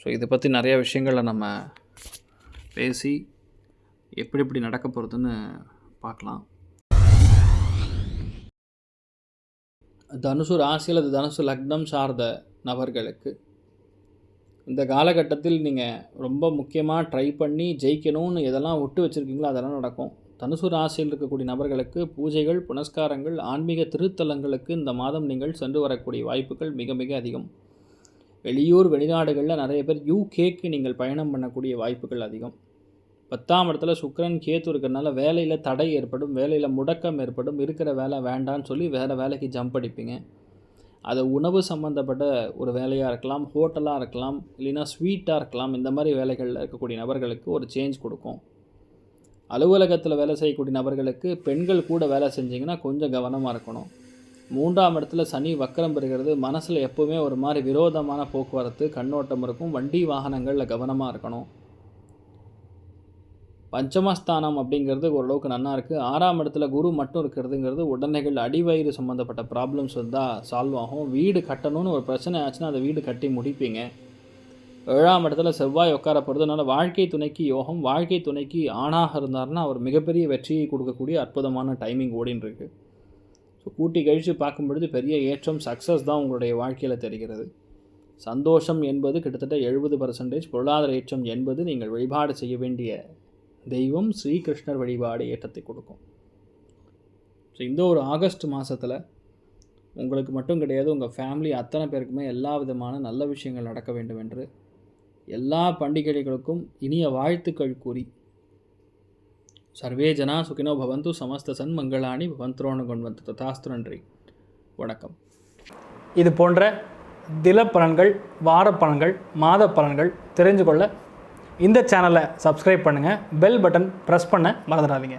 So இதை பற்றி நிறைய விஷயங்களை நம்ம பேசி எப்படி எப்படி நடக்க போகிறதுன்னு பார்க்கலாம். தனுசு ராசி அல்லது தனுசு லக்னம் சார்ந்த நபர்களுக்கு இந்த காலகட்டத்தில் நீங்கள் ரொம்ப முக்கியமாக ட்ரை பண்ணி ஜெயிக்கணும்னு எதெல்லாம் விட்டு வச்சுருக்கீங்களோ அதெல்லாம் நடக்கும். தனுசு ராசியில் இருக்கக்கூடிய நபர்களுக்கு பூஜைகள் புனஸ்காரங்கள் ஆன்மீக திருத்தலங்களுக்கு இந்த மாதம் நீங்கள் சென்று வரக்கூடிய வாய்ப்புகள் மிக மிக அதிகம். வெளியூர் வெளிநாடுகளில் நிறைய பேர் யூகேக்கு நீங்கள் பயணம் பண்ணக்கூடிய வாய்ப்புகள் அதிகம். பத்தாம் இடத்துல சுக்கரன் கேத்து இருக்கிறனால வேலையில் தடை ஏற்படும் வேலையில் முடக்கம் ஏற்படும் இருக்கிற வேலை வேண்டான்னு சொல்லி வேறு வேலைக்கு ஜம்ப் அடிப்பீங்க. அது உணவு சம்மந்தப்பட்ட ஒரு வேலையாக இருக்கலாம் ஹோட்டலாக இருக்கலாம் இல்லைன்னா ஸ்வீட்டாக இருக்கலாம் இந்த மாதிரி வேலைகளில் இருக்கக்கூடிய நபர்களுக்கு ஒரு சேஞ்ச் கொடுக்கும். அலுவலகத்தில் வேலை செய்யக்கூடிய நபர்களுக்கு பெண்கள் கூட வேலை செஞ்சிங்கன்னா கொஞ்சம் கவனமாக இருக்கணும். மூன்றாம் இடத்துல சனி வக்கரம் பெறுகிறது. மனசில் எப்போவுமே ஒரு மாதிரி விரோதமான போக்குவரத்து கண்ணோட்டம் இருக்கும். வண்டி வாகனங்களில் கவனமாக இருக்கணும். பஞ்சமஸ்தானம் அப்படிங்கிறது ஓரளவுக்கு நல்லா இருக்குது ஆறாம் இடத்துல குரு மட்டும் இருக்கிறதுங்கிறது உடனேகள் அடிவயிறு சம்மந்தப்பட்ட ப்ராப்ளம்ஸ் வந்தால் சால்வ் ஆகும். வீடு கட்டணும்னு ஒரு பிரச்சனை ஆச்சுன்னா அந்த வீடு கட்டி முடிப்பீங்க. ஏழாம் இடத்துல செவ்வாய் உட்கார போகிறதுனால வாழ்க்கை துணைக்கு யோகம் வாழ்க்கை துணைக்கு ஆணாக இருந்தார்னா அவர் மிகப்பெரிய வெற்றியை கொடுக்கக்கூடிய அற்புதமான டைமிங் ஓடின்னு இருக்குது ஸோ கூட்டி கழித்து பார்க்கும்பொழுது பெரிய ஏற்றம் சக்ஸஸ் தான் உங்களுடைய வாழ்க்கையில் தெரிகிறது. சந்தோஷம் என்பது கிட்டத்தட்ட எழுபது பர்சன்டேஜ் பொருளாதார ஏற்றம் என்பது நீங்கள் வழிபாடு செய்ய வேண்டிய தெய்வம் ஸ்ரீகிருஷ்ணர் வழிபாடு ஏற்றத்தை கொடுக்கும். ஸோ இந்த ஒரு ஆகஸ்ட் மாதத்தில் உங்களுக்கு மட்டும் கிடையாது உங்கள் ஃபேமிலி அத்தனை பேருக்குமே எல்லா விதமான நல்ல விஷயங்கள் நடக்க வேண்டும் என்று எல்லா பண்டிகைகளுக்கும் இனிய வாழ்த்துக்கள் கூறி சர்வே ஜனா சுகினோ பவந்து சமஸ்த சன் மங்களாணி பவந்தரோண கொண்டு ததாஸ்து நன்றி வணக்கம். இது போன்ற தில பலன்கள் வார பலன்கள் மாத பலன்கள் தெரிஞ்சு கொள்ள இந்த சேனலை சப்ஸ்கிரைப் பண்ணுங்கள் பெல் பட்டன் ப்ரெஸ் பண்ண மறந்துடாதீங்க.